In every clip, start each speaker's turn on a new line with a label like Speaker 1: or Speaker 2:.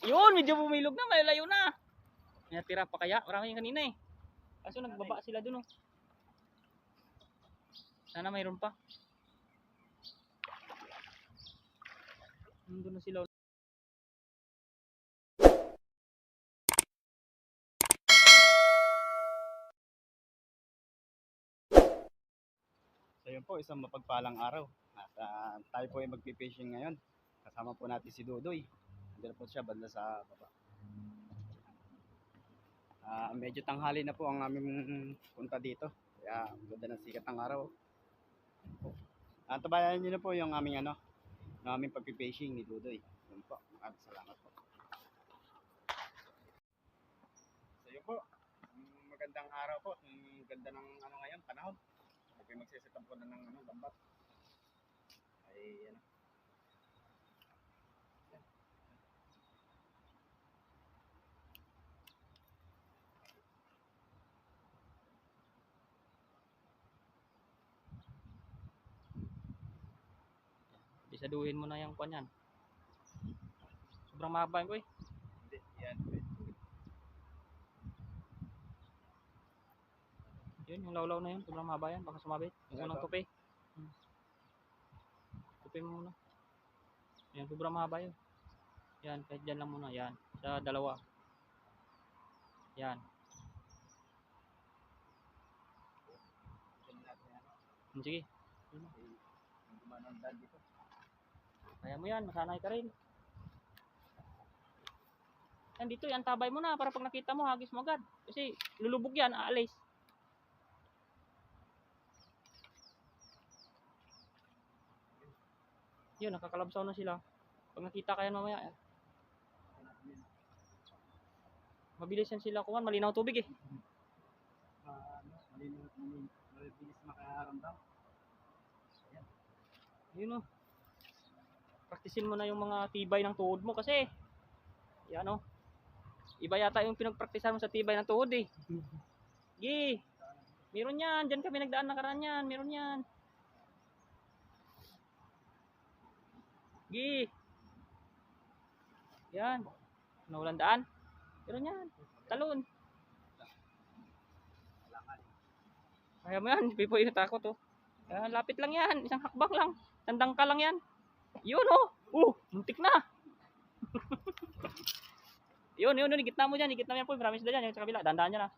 Speaker 1: Yun, medyo bumilog na, malayo na. May natira pa kaya? Marami yung kanina eh. Kaso nagbaba sila dun oh. Sana mayroon pa. Nandun na sila.
Speaker 2: So yun po, isang mapagpalang araw. At ah, tayo po ay magpipishing ngayon. Kasama po natin si Dudoy. Nandiyan po siya banda sa baba. Ah, medyo tanghali na po ang aming punta dito. Kaya ganda ng sikat ng araw. At tabayan niyo na po yung aming ano, yung aming pagpipishing ni Dudoy. Yun po. At salamat po. So yun po. Magandang araw po. Ang ganda ng ano ngayon, panahon. Okay, magsisitam po na ng ano, lambat. Ay, ano.
Speaker 1: Bisaduhin mo na yung kwan yan. Sobrang mahaba ko eh.
Speaker 2: Hindi, yan.
Speaker 1: Yun, yung lawlaw na yun. Sobrang mahaba yan. Baka sumabit. Yung unang tupi. Hmm. Tupi mo muna. Yan, sobrang mahaba yun. Yan, kahit dyan lang muna. Yan. Sa dalawa. Yan. Sige.
Speaker 2: Yung gumanong dad dito.
Speaker 1: Kaya mo yan. Masanay ka rin. Yan dito, yan tabay mo na para pag nakita mo, hagis mo agad. Kasi lulubog yan, aalis. Yun, nakakalabsaw na sila. Pag nakita ka yan mamaya, eh, mabilis yan sila kuhan, malinaw tubig eh.
Speaker 2: Ano, malinaw, malinaw, mabilis makaramdam.
Speaker 1: Yun o. Praktisin mo na yung mga tibay ng tuhod mo kasi, yan o. Iba yata yung pinagpraktisan mo sa tibay ng tuhod eh. Gi, meron yan. Diyan kami nagdaan nakaraan yan. Meron yan. Gi. Yan. Nawalan daan. Meron yan. Talon. Kaya mo yan. Pipoy natakot oh. Kaya lapit lang yan. Isang hakbang lang. Tandang ka lang yan. Yun oh. Uh, muntik na. yun, yun, yun. Igitna mo dyan. Igitna mo yan po. Marami sila dyan. Yung sa kabila. Dandaan dyan ah.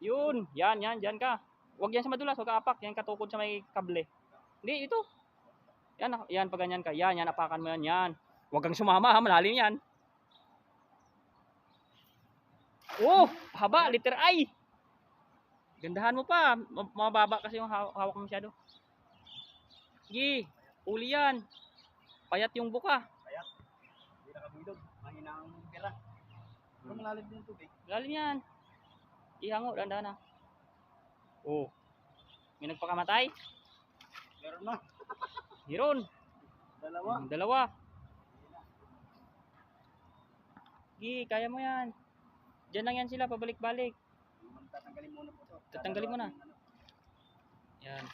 Speaker 1: Yun. Yan, yan. Dyan ka. Huwag yan sa madulas. Huwag ka apak. Yan katukod sa may kable. Hindi, ito. Yan, ah, yan. Pag ganyan ka. Yan, yan. Apakan mo yan. Yan. Huwag kang sumama ha. Malalim yan. Oh, haba. Liter I. Gandahan mo pa. Ma- Mababa kasi yung haw- hawak mo masyado. Sige. Uli yan. Payat yung buka.
Speaker 2: Hindi nakabilog. Mahina ang pera. Pero malalim din yung tubig.
Speaker 1: Lalim yan. Ihango, dahan na. Oh. May nagpakamatay?
Speaker 2: Meron na.
Speaker 1: Hiron.
Speaker 2: Dalawa.
Speaker 1: Ang Dalawa. Gi, kaya mo yan. Diyan lang yan sila, pabalik-balik.
Speaker 2: Tatanggalin muna po to.
Speaker 1: Tatanggalin mo na.
Speaker 2: Ano,
Speaker 1: Yan.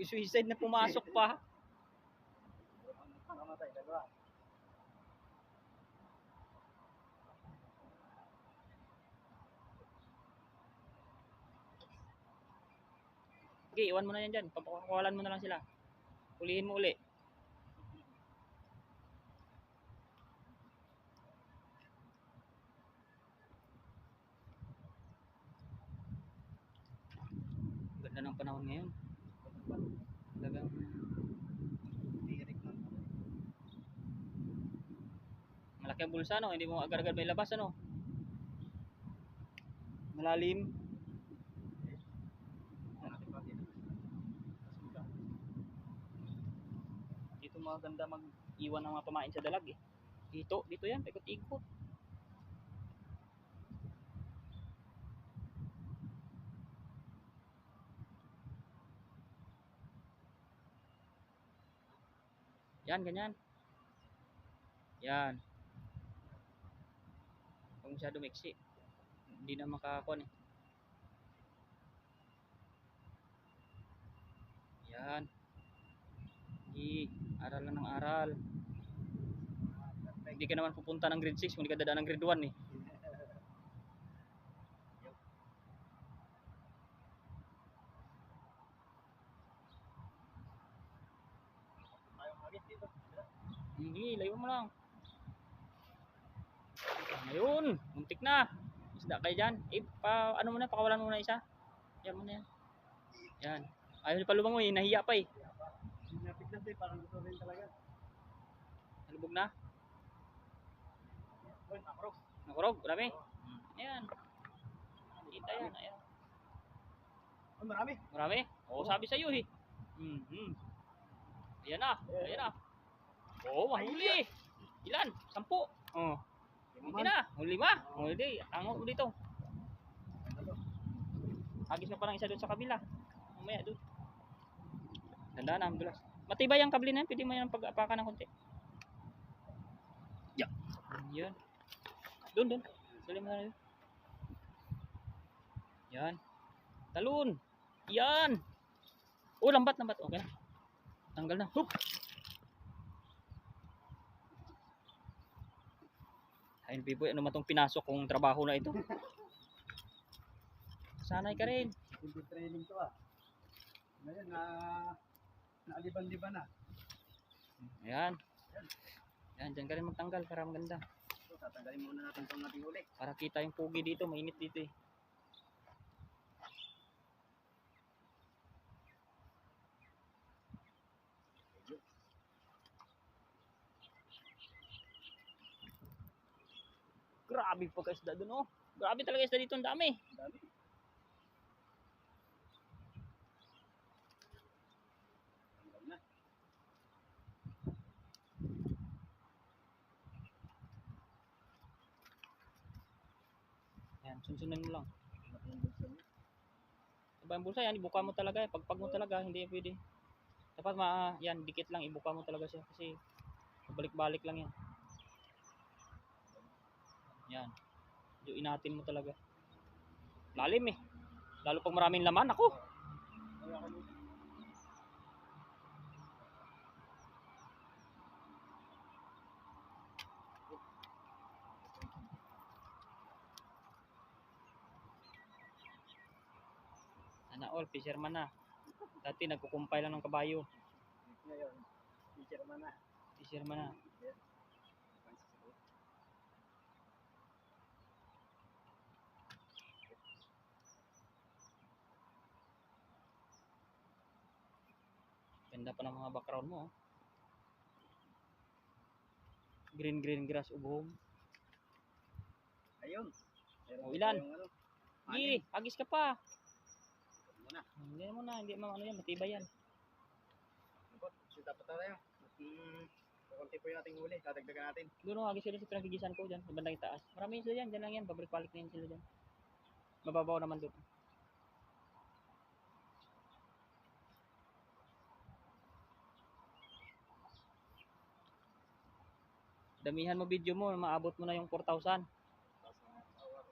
Speaker 1: Yung suicide na pumasok pa. Okay, iwan mo na yan dyan. Papakawalan mo na lang sila. Ulihin mo uli. Ganda ng panahon ngayon. Talagang
Speaker 2: Tirik na.
Speaker 1: malaki ang bulsa no, hindi mo agad-agad may labas ano. Malalim. Dito maganda mag-iwan ng mga pamain sa dalag eh. Dito, dito yan, ikot-ikot. Yan, ganyan. Yan. Huwag masyado miksi. Hindi na makakakon eh. Yan. Hindi. Aral lang ng aral. Hindi ka naman pupunta ng grade 6 kung hindi ka dadaan ng grade 1 eh. Mo lang. Ayun, muntik na. Isda kayo dyan. Eh, pa, ano muna, pakawalan muna isa. Yan muna yan. Yan. Ayaw pa lumang eh, nahiya pa eh.
Speaker 2: Napit lang tayo, parang gusto rin talaga.
Speaker 1: Nalubog na.
Speaker 2: Uy, nakrok.
Speaker 1: Nakurog, marami. Ayan. Kita yan, ayan.
Speaker 2: Marami.
Speaker 1: Marami. Oo, sabi sa'yo eh. Hmm, hmm. Ayan na, ayan na. Oo, mahuli. Ilan? Sampu. Oh. Hindi na. Lima. Huli. Ang huli dito. Agis na parang isa doon sa kabila. Mamaya doon. Ganda na, ambulas. Matibay ang kabli na yan. Pwede mo yan pag-apakan ng konti. Yeah. Yan. Doon, doon. Dali mo na yun. Yan. Talon. Yan. Oh, lambat, lambat. Okay na. Tanggal na. Hup. Ayun, Biboy, ano matong pinasok kong trabaho na ito? Sanay ka rin.
Speaker 2: Hindi training to ah. Ngayon, na naaliban-liban na.
Speaker 1: Ayan. Ayan, dyan ka rin magtanggal para maganda.
Speaker 2: So, tatanggalin muna natin itong ating huli.
Speaker 1: Para kita yung pugi dito, mainit dito eh. Grabe pagka-isda dun oh. Grabe talaga isda dito, ang dami.
Speaker 2: Dami.
Speaker 1: Yan, sunsunan mo lang. Diba yung bulsa yan, ibuka mo talaga. Pagpag mo talaga, hindi pwede. Dapat ma, yan, dikit lang, ibuka mo talaga siya. Kasi, balik-balik lang yan. Yan. Yung inatin mo talaga. Lalim eh. Lalo pag maraming laman, ako. Sana all, fisherman na. Dati nagkukumpay lang ng kabayo.
Speaker 2: Ngayon, teacher man na.
Speaker 1: Fisherman na. Ganda pa ng mga background mo. oh. Green green grass ubong.
Speaker 2: Ayun. Meron
Speaker 1: Oh, ilan?
Speaker 2: ano.
Speaker 1: Agis ka pa.
Speaker 2: Muna.
Speaker 1: Hindi mo na, hindi mo ano yan, matibay yan.
Speaker 2: Ikot, sinta pa tayo. At mm, kukunti po yung ating huli. Dadagdagan natin.
Speaker 1: Doon agis sila sa pinagkigisan ko dyan, sa bandang itaas. Marami sila dyan, dyan lang yan, babalik-balik na yan sila dyan. Mababaw naman doon. Damihan mo video mo, maabot mo na yung 4,000.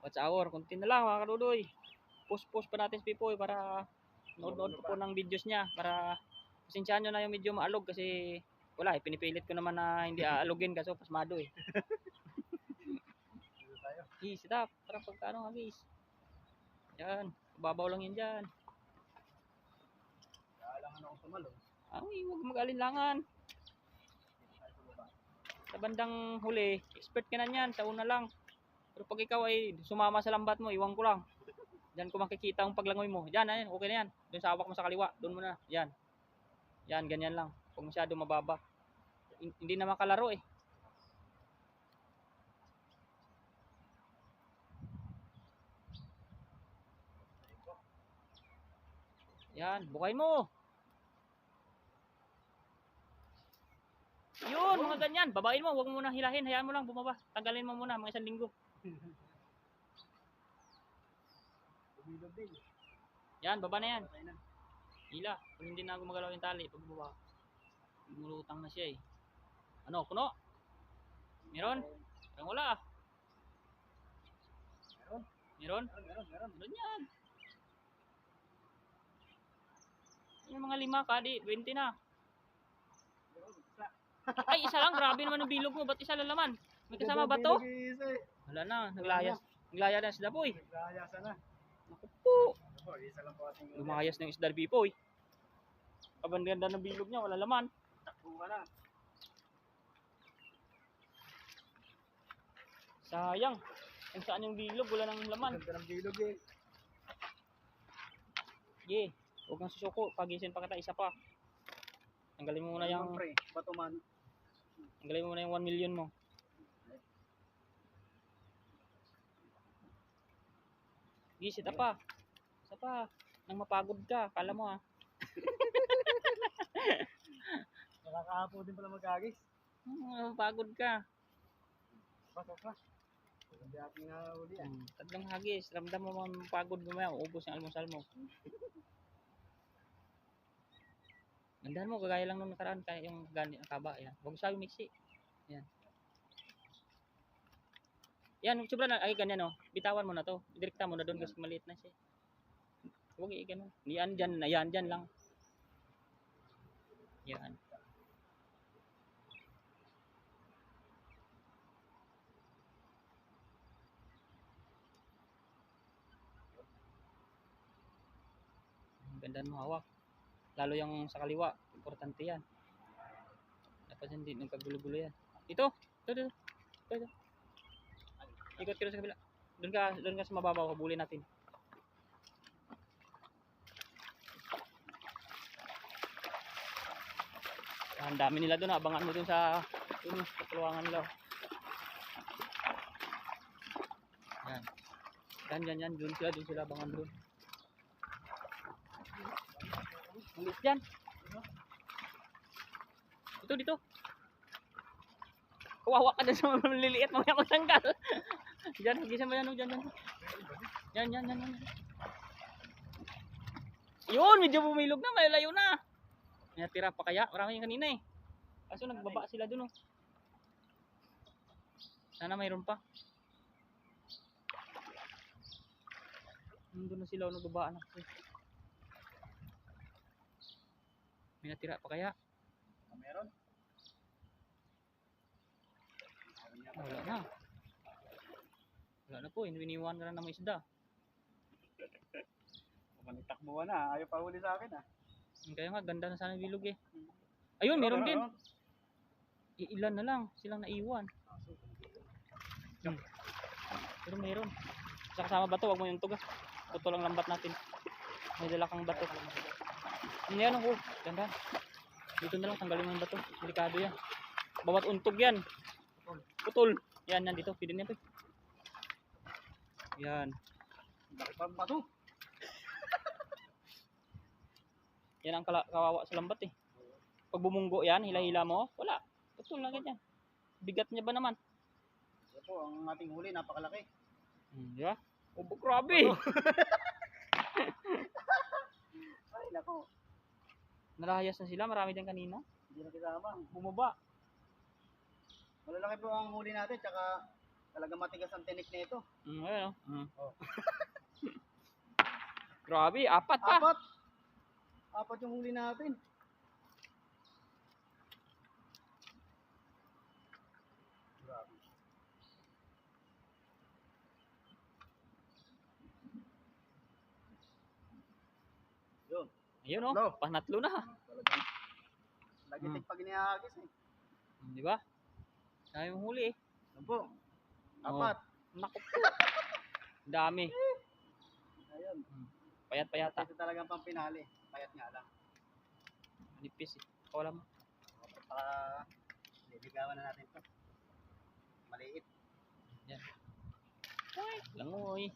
Speaker 1: Watch hour, kunti na lang mga kadudoy. Post-post pa natin si Pipoy para nood-nood po po ng videos niya para pasensyahan nyo na yung medyo maalog kasi wala eh, pinipilit ko naman na hindi aalogin kaso pasmado eh.
Speaker 2: Dito tayo.
Speaker 1: Guys, stop. Para pagkano nga guys. Yan, babaw lang yan dyan.
Speaker 2: Kailangan ako tumalon.
Speaker 1: Ay, huwag mag-alinlangan.
Speaker 2: Dito tayo sa baba.
Speaker 1: Sa bandang huli, expert ka na yan, sa una lang. Pero pag ikaw ay sumama sa lambat mo, iwan ko lang. Diyan ko makikita ang paglangoy mo. Diyan, ayan, okay na yan. Doon sa hawak mo sa kaliwa, doon mo na. Yan. Yan, ganyan lang. Huwag masyado mababa. Hin- Hindi na makalaro eh. Yan, bukayin mo. Yun, mga ganyan. Babain mo, huwag mo muna hilahin. Hayaan mo lang bumaba. Tanggalin mo muna mga isang linggo. Yan, baba na yan. Hila. Kung hindi na gumagalaw yung tali, pag baba. Gumulutang na siya eh. Ano, kuno? Meron? Parang wala ah.
Speaker 2: Meron?
Speaker 1: Meron,
Speaker 2: meron, meron. Meron
Speaker 1: yan. Yung mga lima ka, di, 20 na. Ay, isa lang. Grabe naman ang bilog mo. Ba't isa lang laman? May kasama ba to?
Speaker 2: Eh.
Speaker 1: Wala na. Naglayas. Naglayas na sila, boy.
Speaker 2: Naglayasa na.
Speaker 1: Naku po.
Speaker 2: Isa lang po ating
Speaker 1: Lumayas ng isdar, boy. Kabanda ng bilog niya. Wala laman.
Speaker 2: Takbo na.
Speaker 1: Sayang. Kung saan yung bilog, wala nang laman.
Speaker 2: Ganda ng bilog eh.
Speaker 1: Sige. Huwag kang susuko. Pagisin pa kita. Isa pa. Tanggalin mo muna yung,
Speaker 2: pre, batuman.
Speaker 1: tanggalin mo muna yung 1 million mo. Sige, sita pa. Isa pa. Nang mapagod ka. Kala mo ah.
Speaker 2: Nakakahapo din pala magagis.
Speaker 1: Hmm, mapagod ka.
Speaker 2: Baka pa. Hindi ating nahuli ah.
Speaker 1: Hmm, tatlong hagis. Ramdam mo mapagod mamaya. Ubus yung almusal mo. Gandahan mo, kagaya lang nung nakaraan kaya yung gani kaba. Yan. Huwag sabi mixi. Yan. Yan, sobra na. Ay, ganyan oh. Bitawan mo na to. Direkta mo na doon kasi maliit na siya. Huwag i ganun. Yan dyan, yan dyan lang. Yan. Ganda mo hawak. Lalo yung sa kaliwa. Importante yan. Dapat hindi nagkagulo-gulo yan. Ito. Ito, ito. Ito, ito. Ikot ka sa kabila. Doon ka, doon ka sa mababaw. Habulin natin. Ah, Ang dami nila doon. Abangan mo doon sa doon, sa kaluwangan nila. Yan. Yan, yan, yan. Doon sila, doon sila. Abangan doon. Liit dyan. Dito, dito. Kawawa ka dyan sa mga maliliit. Mamaya magtanggal. Diyan, gisa mo yan. oh, Diyan, diyan. Yan, yan, yan. Yun, medyo bumilog na. Malayo na. May natira pa kaya? Marami yung kanina eh. Kaso nagbaba sila dun oh. Sana mayroon pa. Nandun na sila oh, nagbabaan na. kasi. May natira pa kaya?
Speaker 2: Meron?
Speaker 1: Wala na. Wala na po, iniwan ka na ng isda.
Speaker 2: Mukhang takbuhan na. Ayaw pa huli sa akin ah.
Speaker 1: Kaya nga, ganda na sana bilog eh. Ayun, meron din. Iilan na lang silang naiwan. Hmm. Pero meron. Sa kasama bato, wag mo yung tuga. Putol ang lambat natin. May dala kang bato. Ano yan ako? Ganda. Dito na lang, tanggalin mo yung bato. Delikado yan. Bawat untog yan. Putol. Yan, yan dito. Pwede niya pa. Yan.
Speaker 2: Bakit pa bato?
Speaker 1: Yan ang kawawa sa lambat eh. Pag bumunggo yan, hila-hila mo, wala. Putol na ganyan. Bigat niya ba naman?
Speaker 2: Ito po, ang ating huli, napakalaki.
Speaker 1: Hmm, di ba? Oh, grabe!
Speaker 2: Ay, nako.
Speaker 1: Nalayas na sila, marami din kanina.
Speaker 2: Hindi na kisama.
Speaker 1: Bumaba.
Speaker 2: Malalaki po ang huli natin, tsaka talaga matigas ang tinik nito.
Speaker 1: Hmm, ayun oh. Hmm.
Speaker 2: Oh.
Speaker 1: Grabe, apat pa.
Speaker 2: Apat! Apat yung huli natin. Grabe. Yun,
Speaker 1: oh,
Speaker 2: Tatlo.
Speaker 1: panatlo na.
Speaker 2: talagang nagitik pag inihagis eh.
Speaker 1: Hmm, Di ba? Dami mong huli eh.
Speaker 2: Ano po? Apat.
Speaker 1: Naku po. Dami.
Speaker 2: Ayun.
Speaker 1: Payat-payata.
Speaker 2: Ito talagang pang pinali. Payat nga lang.
Speaker 1: Nipis eh. Wala mo.
Speaker 2: Para liligawan na natin to. Maliit.
Speaker 1: Langoy.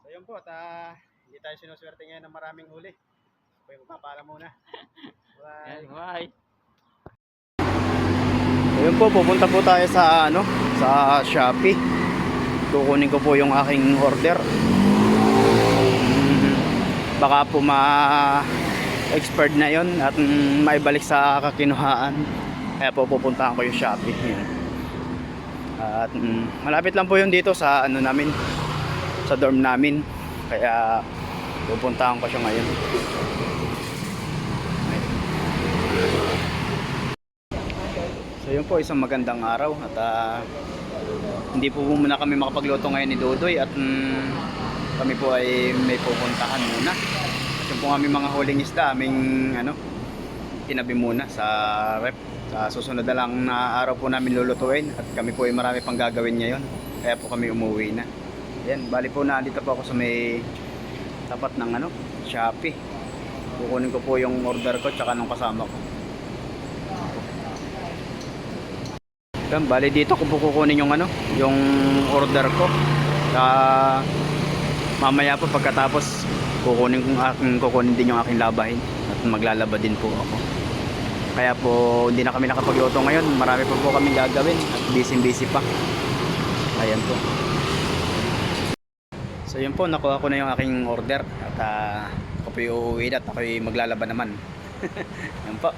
Speaker 2: So yun po, at ah, hindi tayo sinuswerte ngayon ng maraming huli. Okay, magpapala muna.
Speaker 1: Yan,
Speaker 2: Bye.
Speaker 1: bye.
Speaker 2: Ayun po, pupunta po tayo sa ano, sa Shopee. Kukunin ko po yung aking order. Mm, Baka po ma expert na yon at mm, maibalik sa kakinuhaan. Kaya po pupuntahan ko yung Shopee. Yan. At mm, malapit lang po yun dito sa ano namin, sa dorm namin. Kaya Pupuntahan ko siya ngayon. So yun po, isang magandang araw at ah, hindi po muna kami makapagluto ngayon ni Dodoy at mm, kami po ay may pupuntahan muna. At yung po aming mga huling isda, aming ano, tinabi muna sa rep. Sa susunod na lang na araw po namin lulutuin at kami po ay marami pang gagawin ngayon. Kaya po kami umuwi na. Yan, bali po na dito po ako sa may tapat ng ano, Shopee. Kukunin ko po yung order ko tsaka nung kasama ko. Yan, bali dito ko po kukunin yung ano, yung order ko. Sa mamaya po pagkatapos kukunin kong aking kukunin din yung aking labahin at maglalaba din po ako. Kaya po hindi na kami nakapagluto ngayon. Marami pa po kaming gagawin at busy busy pa. Ayan po. So yun po, nakuha ko na yung aking order at ah, ako po yung uuwi at ako yung maglalaba naman. Yan po.